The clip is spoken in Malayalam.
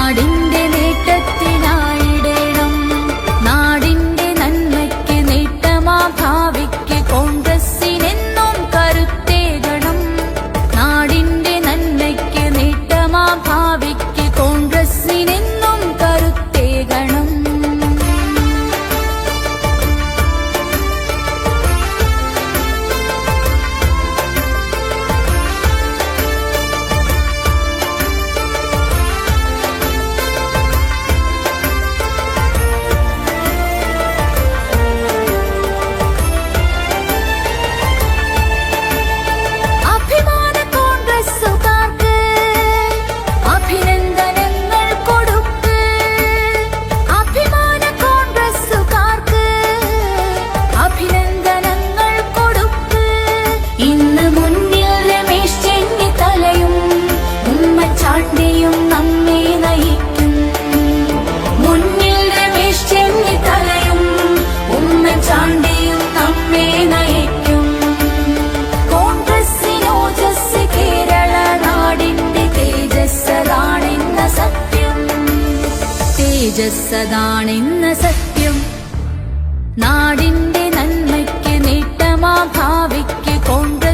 பாடின் ഓജസ്സതാണെന്ന സത്യം. നാടിന്റെ നന്മയ്ക്ക് നേട്ടമാ ഭാവിക്ക് കോൺഗ്രസ്